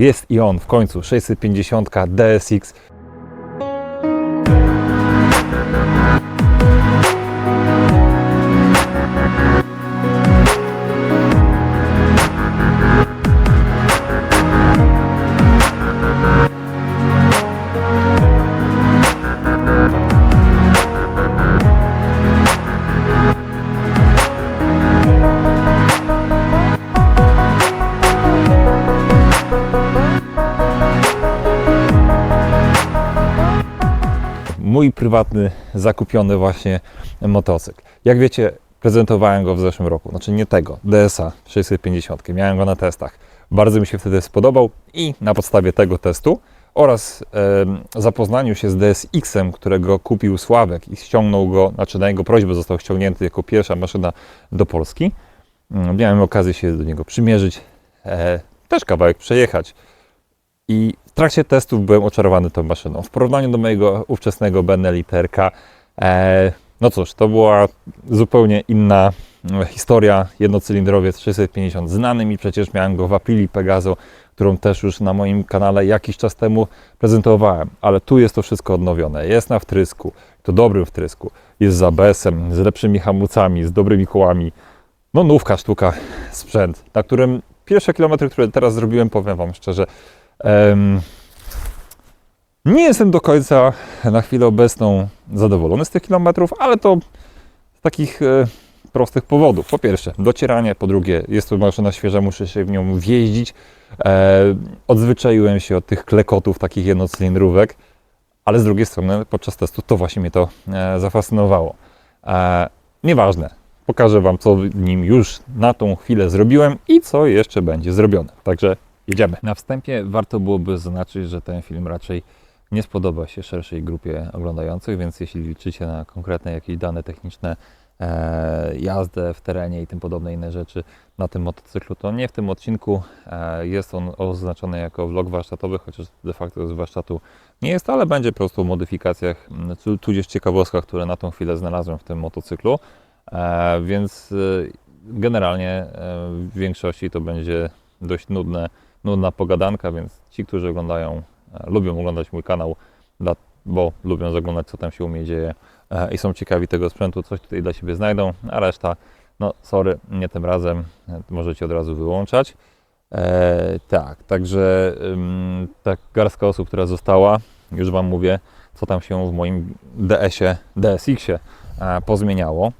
Jest i on w końcu 650 DSX. Mój prywatny, zakupiony właśnie motocykl. Jak wiecie, prezentowałem go w zeszłym roku, znaczy nie tego, DSA 650. Miałem go na testach. Bardzo mi się wtedy spodobał i na podstawie tego testu oraz em, zapoznaniu się z DSX-em, którego kupił Sławek i ściągnął go, znaczy na jego prośbę został ściągnięty jako pierwsza maszyna do Polski. Mm, Miałem okazję się do niego przymierzyć, e, też kawałek przejechać. I trakcie testów byłem oczarowany tą maszyną. W porównaniu do mojego ówczesnego Benelli TRK, e, no cóż, to była zupełnie inna mm, historia. Jednocylindrowiec 650, znany mi przecież, miałem go w Aprilii Pegaso, którą też już na moim kanale jakiś czas temu prezentowałem. Ale tu jest to wszystko odnowione. Jest na wtrysku, to dobrym wtrysku. Jest z ABS-em, z lepszymi hamulcami, z dobrymi kołami. No nówka sztuka sprzęt, na którym pierwsze kilometry, które teraz zrobiłem, powiem Wam szczerze, nie jestem do końca na chwilę obecną zadowolony z tych kilometrów, ale to z takich e, prostych powodów. Po pierwsze, docieranie, po drugie, jest to maszyna świeża, muszę się w nią wjeździć. E, odzwyczaiłem się od tych klekotów, takich jednocylindrówek, ale z drugiej strony podczas testu to właśnie mnie to e, zafascynowało. E, nieważne, pokażę Wam, co w nim już na tą chwilę zrobiłem i co jeszcze będzie zrobione. Także Jedziemy. Na wstępie warto byłoby zaznaczyć, że ten film raczej nie spodoba się szerszej grupie oglądających, więc jeśli liczycie na konkretne jakieś dane techniczne, e, jazdę w terenie i tym podobne inne rzeczy na tym motocyklu, to nie w tym odcinku. E, jest on oznaczony jako vlog warsztatowy, chociaż de facto z warsztatu nie jest, ale będzie po prostu o modyfikacjach, tudzież ciekawostkach, które na tą chwilę znalazłem w tym motocyklu. E, więc e, generalnie e, w większości to będzie dość nudne nudna pogadanka, więc ci, którzy oglądają, e, lubią oglądać mój kanał, bo lubią zaglądać, co tam się u mnie dzieje e, i są ciekawi tego sprzętu, coś tutaj dla siebie znajdą, a reszta, no sorry, nie tym razem, e, możecie od razu wyłączać. Tak, także ym, ta garstka osób, która została, już Wam mówię, co tam się w moim DS-ie, DSX-ie e, pozmieniało.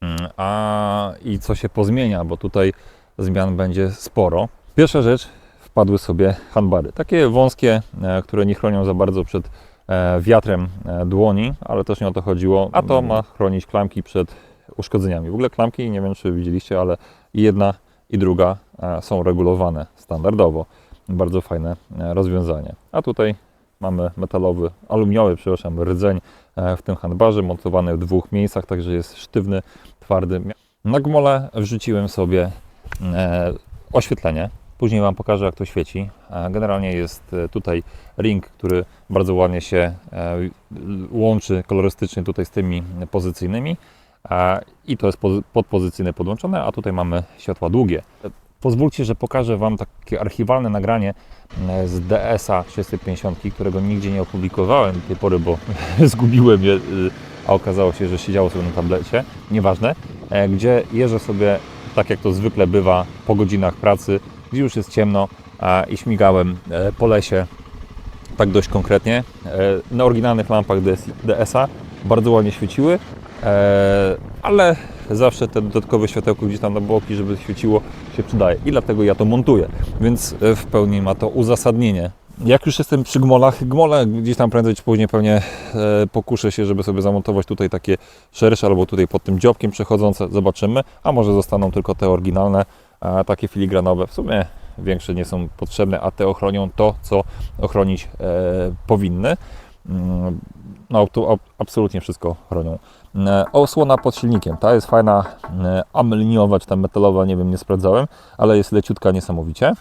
Mm, A i co się pozmienia, bo tutaj zmian będzie sporo. Pierwsza rzecz, wpadły sobie handbary. Takie wąskie, e, które nie chronią za bardzo przed e, wiatrem e, dłoni, ale też nie o to chodziło. A to ma chronić klamki przed uszkodzeniami. W ogóle klamki, nie wiem czy widzieliście, ale jedna i druga są regulowane standardowo. Bardzo fajne rozwiązanie. A tutaj mamy metalowy, aluminiowy, przepraszam, rdzeń w tym handbarze, montowany w dwóch miejscach, także jest sztywny, twardy. Na gmole wrzuciłem sobie oświetlenie. Później Wam pokażę, jak to świeci. E, Generalnie jest e, tutaj ring, który bardzo ładnie się e, łączy kolorystycznie tutaj z tymi pozycyjnymi. I to jest pozy- podpozycyjne podłączone, a tutaj mamy światła długie. Pozwólcie, że pokażę Wam takie archiwalne nagranie z DSA 650, którego nigdzie nie opublikowałem do tej pory, bo zgubiłem je, y, a okazało się, że siedziało sobie na tablecie. Nieważne, gdzie jeżdżę sobie tak jak to zwykle bywa po godzinach pracy, gdzie już jest ciemno i śmigałem e, po lesie tak dość konkretnie. E, Na oryginalnych lampach DS, DSA bardzo ładnie świeciły, e, ale zawsze te dodatkowe światełko gdzieś tam na boki, żeby świeciło, się przydaje i dlatego ja to montuję, więc w pełni ma to uzasadnienie. Jak już jestem przy gmolach, gmole gdzieś tam prędzej czy później pewnie e, pokuszę się, żeby sobie zamontować tutaj takie szersze albo tutaj pod tym dziobkiem przechodzące, zobaczymy, a może zostaną tylko te oryginalne, a takie filigranowe. W sumie większe nie są potrzebne, a te ochronią to, co ochronić e, powinny. Mm, No, tu ab- absolutnie wszystko chronią. E, Osłona pod silnikiem, ta jest fajna, ameliniowa czy tam metalowa, nie wiem, nie sprawdzałem, ale jest leciutka niesamowicie.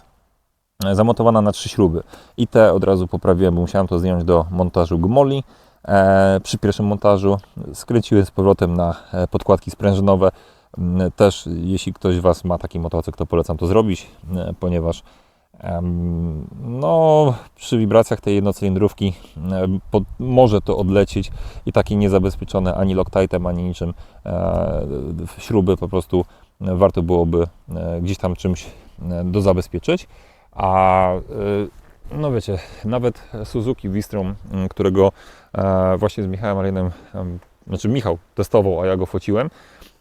Zamontowana na trzy śruby i te od razu poprawiłem, bo musiałem to zdjąć do montażu gmoli. E, przy pierwszym montażu skręciłem z powrotem na e, podkładki sprężynowe. Mm, Też jeśli ktoś z Was ma taki motocykl, to polecam to zrobić, e, ponieważ No, przy wibracjach tej jednocylindrówki em, po, może to odlecieć i takie niezabezpieczone ani Loctite'em, ani niczym e, śruby po prostu warto byłoby gdzieś tam czymś dozabezpieczyć. A e, no wiecie, nawet Suzuki Vistrom, m, którego e, właśnie z Michałem Alienem, em, znaczy Michał testował, a ja go fociłem,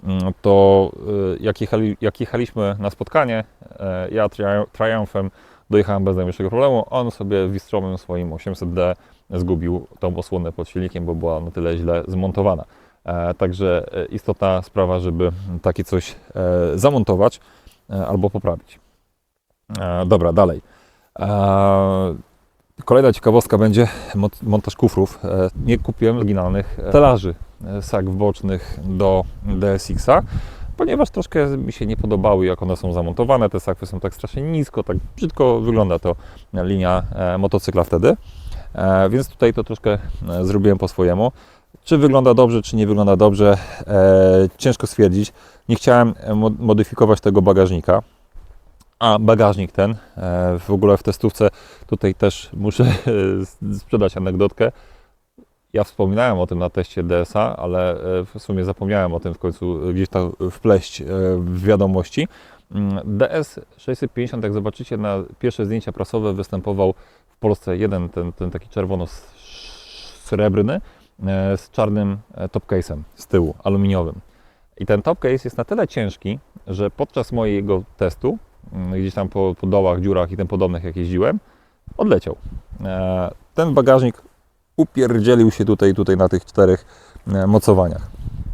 m, to e, jak, jechali, jak jechaliśmy na spotkanie, e, ja tri- Triumphem dojechałem bez najmniejszego problemu, on sobie Wistromem swoim 800D zgubił tą osłonę pod silnikiem, bo była na tyle źle zmontowana. E, Także istotna sprawa, żeby takie coś zamontować albo poprawić. E, Dobra, dalej. E, Kolejna ciekawostka będzie mont- montaż kufrów. E, Nie kupiłem oryginalnych e, stelaży e, sak bocznych do DSX-a, ponieważ troszkę mi się nie podobały, jak one są zamontowane. Te sakwy są tak strasznie nisko, tak brzydko wygląda to linia e, motocykla wtedy. E, Więc tutaj to troszkę zrobiłem po swojemu. Czy wygląda dobrze, czy nie wygląda dobrze, e, ciężko stwierdzić. Nie chciałem mo- modyfikować tego bagażnika. A bagażnik ten, e, w ogóle w testówce, tutaj też muszę e, sprzedać anegdotkę. Ja wspominałem o tym na teście DSA, ale e, w sumie zapomniałem o tym w końcu gdzieś tam wpleść w wiadomości. Mm, DS 650, jak zobaczycie na pierwsze zdjęcia prasowe, występował w Polsce jeden, ten, ten taki czerwono-srebrny z czarnym topcase'em z tyłu, aluminiowym. I ten topcase jest na tyle ciężki, że podczas mojego testu, gdzieś tam po, po dołach, dziurach i tym podobnych, jak jeździłem, odleciał. E, Ten bagażnik upierdzielił się tutaj, tutaj na tych czterech e, mocowaniach.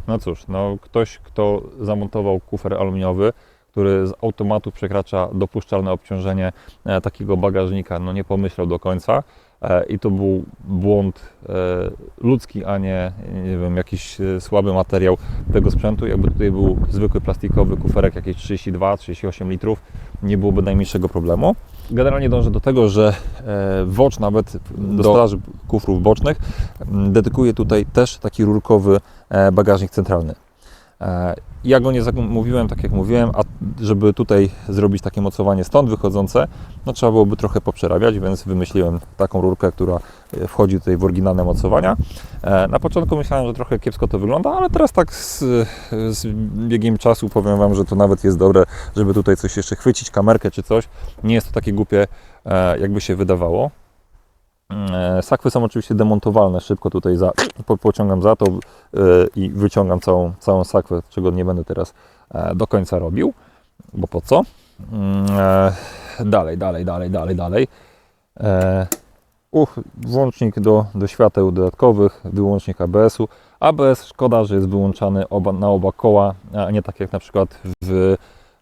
No cóż, no ktoś, kto zamontował kufer aluminiowy, który z automatu przekracza dopuszczalne obciążenie e, takiego bagażnika, no nie pomyślał do końca i to był błąd e, ludzki, a nie, nie wiem, jakiś e, słaby materiał tego sprzętu. Jakby tutaj był zwykły plastikowy kuferek, jakieś 32-38 litrów, nie byłoby najmniejszego problemu. Generalnie dążę do tego, że e, Watch nawet do straży kufrów bocznych dedykuje tutaj też taki rurkowy e, bagażnik centralny. E, Ja go nie zamówiłem, tak jak mówiłem, a żeby tutaj zrobić takie mocowanie stąd wychodzące, no trzeba byłoby trochę poprzerabiać, więc wymyśliłem taką rurkę, która e, wchodzi tutaj w oryginalne mocowania. E, Na początku myślałem, że trochę kiepsko to wygląda, ale teraz tak z, z biegiem czasu powiem Wam, że to nawet jest dobre, żeby tutaj coś jeszcze chwycić, kamerkę czy coś. Nie jest to takie głupie, e, jakby się wydawało. E, Sakwy są oczywiście demontowalne, szybko tutaj za, po, pociągam za to e, i wyciągam całą, całą sakwę, czego nie będę teraz e, do końca robił, bo po co? Mm, e, Dalej, dalej, dalej, dalej, dalej. E, Uch, włącznik do, do świateł dodatkowych, wyłącznik ABS-u. ABS szkoda, że jest wyłączany oba, na oba koła, a nie tak jak na przykład w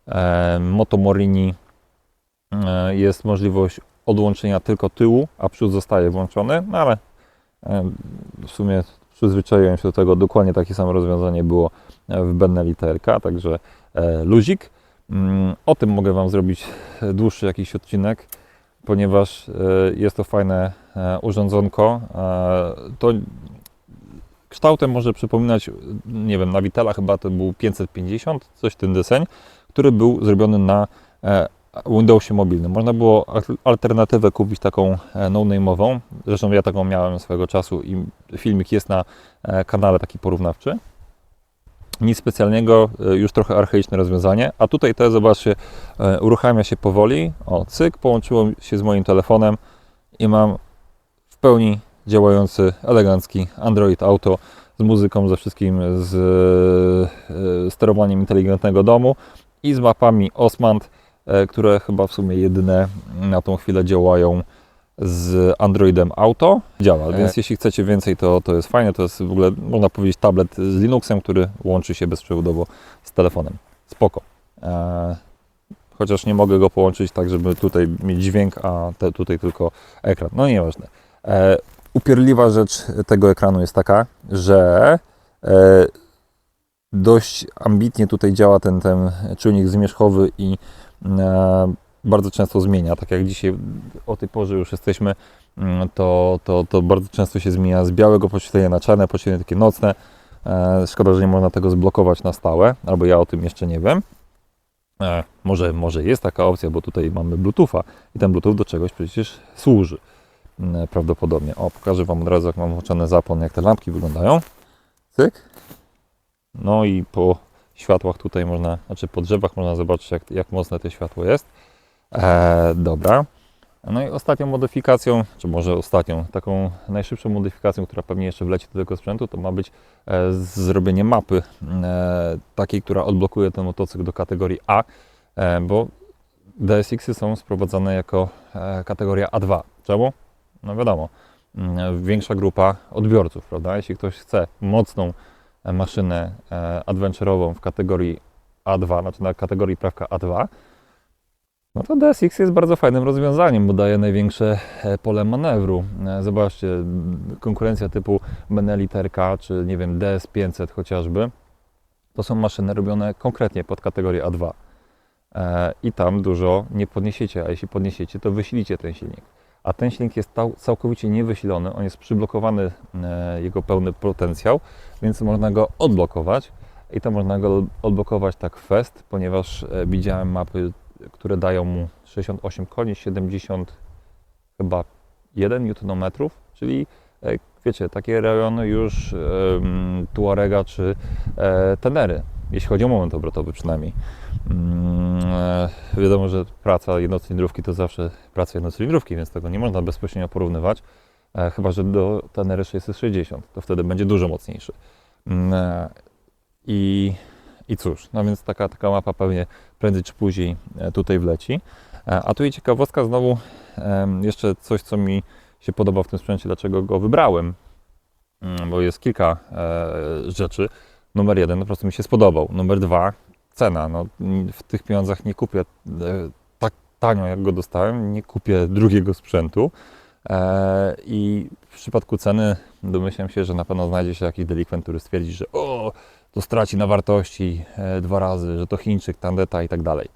e, Motomorini e, jest możliwość odłączenia tylko tyłu, a przód zostaje włączony, no ale e, w sumie przyzwyczaiłem się do tego, dokładnie takie samo rozwiązanie było w Benelli TRK, także e, luzik. Mm, O tym mogę Wam zrobić dłuższy jakiś odcinek, ponieważ e, jest to fajne e, urządzonko. E, To kształtem może przypominać, nie wiem, na Vitela chyba to był 550, coś tym deseń, który był zrobiony na e, Windowsie mobilnym. Można było al- alternatywę kupić taką e, no-name'ową. Zresztą ja taką miałem swego czasu i filmik jest na e, kanale taki porównawczy. Nic specjalnego, e, już trochę archaiczne rozwiązanie. A tutaj te, zobaczcie, uruchamia się powoli. O, cyk, połączyło się z moim telefonem i mam w pełni działający, elegancki Android Auto z muzyką, ze wszystkim, z sterowaniem inteligentnego domu i z mapami Osmand, które chyba w sumie jedyne na tą chwilę działają z Androidem Auto. Działa, więc jeśli chcecie więcej, to, to jest fajne. To jest w ogóle, można powiedzieć, tablet z Linuxem, który łączy się bezprzewodowo z telefonem. Spoko. E, chociaż nie mogę go połączyć tak, żeby tutaj mieć dźwięk, a te, tutaj tylko ekran. No nieważne. E, upierdliwa rzecz tego ekranu jest taka, że e, dość ambitnie tutaj działa ten, ten czujnik zmierzchowy i e, bardzo często zmienia. Tak jak dzisiaj o tej porze już jesteśmy, mm, to, to, to bardzo często się zmienia z białego podświetlenia na czarne podświetlenie takie nocne. E, szkoda, że nie można tego zblokować na stałe, albo ja o tym jeszcze nie wiem. E, może, może jest taka opcja, bo tutaj mamy Bluetootha i ten Bluetooth do czegoś przecież służy. Mm, Prawdopodobnie. O, pokażę Wam od razu, jak mam włączony zapłon, jak te lampki wyglądają. Cyk. No i po światłach tutaj można, znaczy po drzewach można zobaczyć, jak, jak mocne to światło jest. E, dobra. No i ostatnią modyfikacją, czy może ostatnią, taką najszybszą modyfikacją, która pewnie jeszcze wleci do tego sprzętu, to ma być e, zrobienie mapy e, takiej, która odblokuje ten motocykl do kategorii A, e, bo DSX-y są sprowadzane jako e, kategoria A2. Czemu? No wiadomo, mm, większa grupa odbiorców, prawda? Jeśli ktoś chce mocną e, maszynę e, adventure'ową w kategorii A2, znaczy na kategorii prawka A2, no to DSX jest bardzo fajnym rozwiązaniem, bo daje największe e, pole manewru. E, Zobaczcie, konkurencja typu Benelli TRK czy nie wiem DS500 chociażby, to są maszyny robione konkretnie pod kategorię A2. E, I tam dużo nie podniesiecie, a jeśli podniesiecie, to wysilicie ten silnik. A ten silnik jest cał- całkowicie niewysilony, on jest przyblokowany, e, jego pełny potencjał, więc można go odblokować. I to można go odblokować tak fest, ponieważ e, widziałem mapy które dają mu 68 koni, 70 chyba 1 Nm, czyli e, wiecie, takie rejony już um, Tuarega czy e, Tenery, jeśli chodzi o moment obrotowy przynajmniej. E, wiadomo, że praca jednocylindrówki to zawsze praca jednocylindrówki, więc tego nie można bezpośrednio porównywać, e, chyba że do Tenery 660, to wtedy będzie dużo mocniejszy. E, I i cóż, no więc taka, taka mapa pewnie prędzej czy później e, tutaj wleci. E, A tu i ciekawostka znowu, jeszcze coś, co mi się podoba w tym sprzęcie, dlaczego go wybrałem, bo jest kilka e, rzeczy. Numer jeden, po prostu mi się spodobał. Numer dwa, cena. No, w tych pieniądzach nie kupię e, tak tanio, jak go dostałem, nie kupię drugiego sprzętu. E, I w przypadku ceny domyślam się, że na pewno znajdzie się jakiś delikwent, który stwierdzi, że o, to straci na wartości e, dwa razy, że to Chińczyk, tandeta i tak dalej.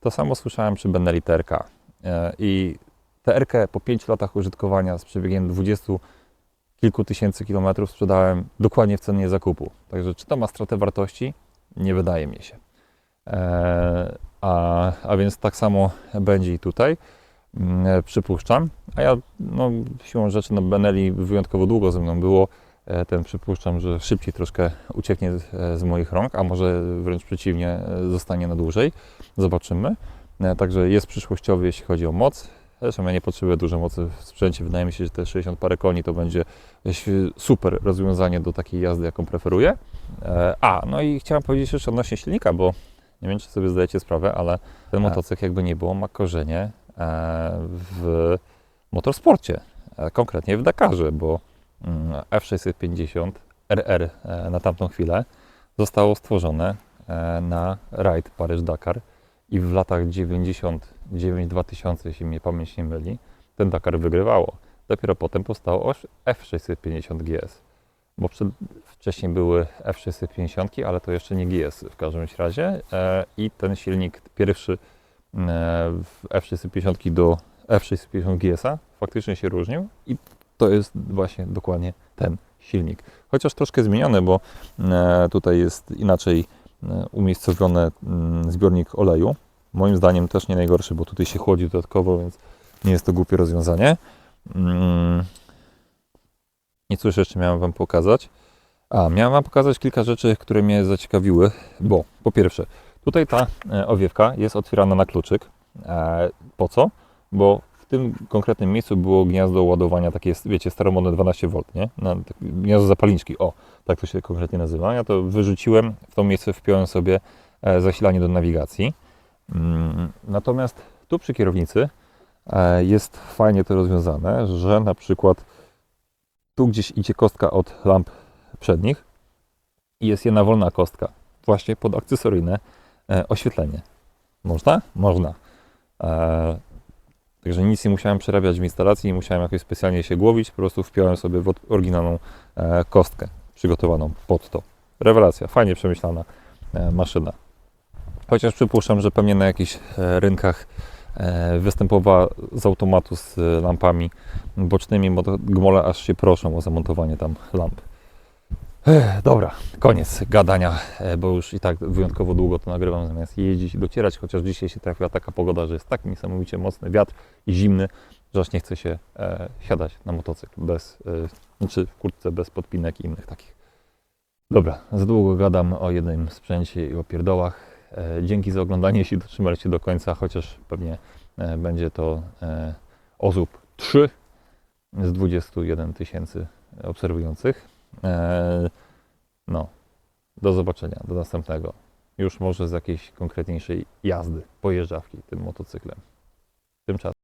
To samo słyszałem przy Benelli TRK. I TRK po 5 latach użytkowania z przebiegiem 20 kilku tysięcy kilometrów sprzedałem dokładnie w cenie zakupu. Także czy to ma stratę wartości? Nie wydaje mi się. E, a, a więc tak samo będzie i tutaj. Mm, e, Przypuszczam. A ja no, siłą rzeczy no Benelli wyjątkowo długo ze mną było. E, Ten przypuszczam, że szybciej troszkę ucieknie z- moich rąk, a może wręcz przeciwnie, zostanie na dłużej. Zobaczymy. Także jest przyszłościowy, jeśli chodzi o moc. Zresztą ja nie potrzebuję dużo mocy w sprzęcie. Wydaje mi się, że te 60 parę koni to będzie super rozwiązanie do takiej jazdy, jaką preferuję. E, A, no i chciałem powiedzieć jeszcze odnośnie silnika, bo nie wiem, czy sobie zdajecie sprawę, ale ten Tak. motocykl jakby nie było, ma korzenie e, w motorsporcie, e, konkretnie w Dakarze, bo mm, F650 RR na tamtą chwilę zostało stworzone na rajd Paryż-Dakar i w latach 99-2000, jeśli mnie pamięć nie myli, ten Dakar wygrywało. Dopiero potem powstało oś- F650 GS, bo przed, wcześniej były F650, ale to jeszcze nie GS w każdym razie e, i ten silnik pierwszy e, w F650 do F650 GS-a faktycznie się różnił i to jest właśnie dokładnie ten silnik. Chociaż troszkę zmieniony, bo e, tutaj jest inaczej umiejscowiony mm, zbiornik oleju. Moim zdaniem też nie najgorszy, bo tutaj się chłodzi dodatkowo, więc nie jest to głupie rozwiązanie. I cóż jeszcze miałem Wam pokazać? A, miałem Wam pokazać kilka rzeczy, które mnie zaciekawiły, bo po pierwsze, tutaj ta e, owiewka jest otwierana na kluczyk. E, po co? Bo w tym konkretnym miejscu było gniazdo ładowania, takie, wiecie, staromodne 12V, nie? Tak, gniazdo zapalniczki, o, tak to się konkretnie nazywa. Ja to wyrzuciłem, w to miejsce wpiąłem sobie e, zasilanie do nawigacji. Mm, Natomiast tu przy kierownicy jest fajnie to rozwiązane, że na przykład tu gdzieś idzie kostka od lamp przednich i jest jedna wolna kostka właśnie pod akcesoryjne e, oświetlenie. Można? Można. E, Także nic nie musiałem przerabiać w instalacji, nie musiałem jakoś specjalnie się głowić, po prostu wpiąłem sobie w oryginalną e, kostkę przygotowaną pod to. Rewelacja, fajnie przemyślana maszyna. Chociaż przypuszczam, że pewnie na jakichś rynkach występowała z automatu z e, lampami bocznymi, bo gmole aż się proszą o zamontowanie tam lamp. Dobra, koniec gadania, e, bo już i tak wyjątkowo długo to nagrywam zamiast jeździć i docierać, chociaż dzisiaj się trafiła taka pogoda, że jest tak niesamowicie mocny wiatr i zimny, że aż nie chce się e, siadać na motocykl bez, e, znaczy w kurtce bez podpinek i innych takich. Dobra, za długo gadam o jednym sprzęcie i o pierdołach. E, dzięki za oglądanie, jeśli dotrzymaliście do końca, chociaż pewnie e, będzie to e, osób 3 z 21 tysięcy obserwujących. No, do zobaczenia, do następnego. Już może z jakiejś konkretniejszej jazdy, pojeżdżawki tym motocyklem. Tymczasem.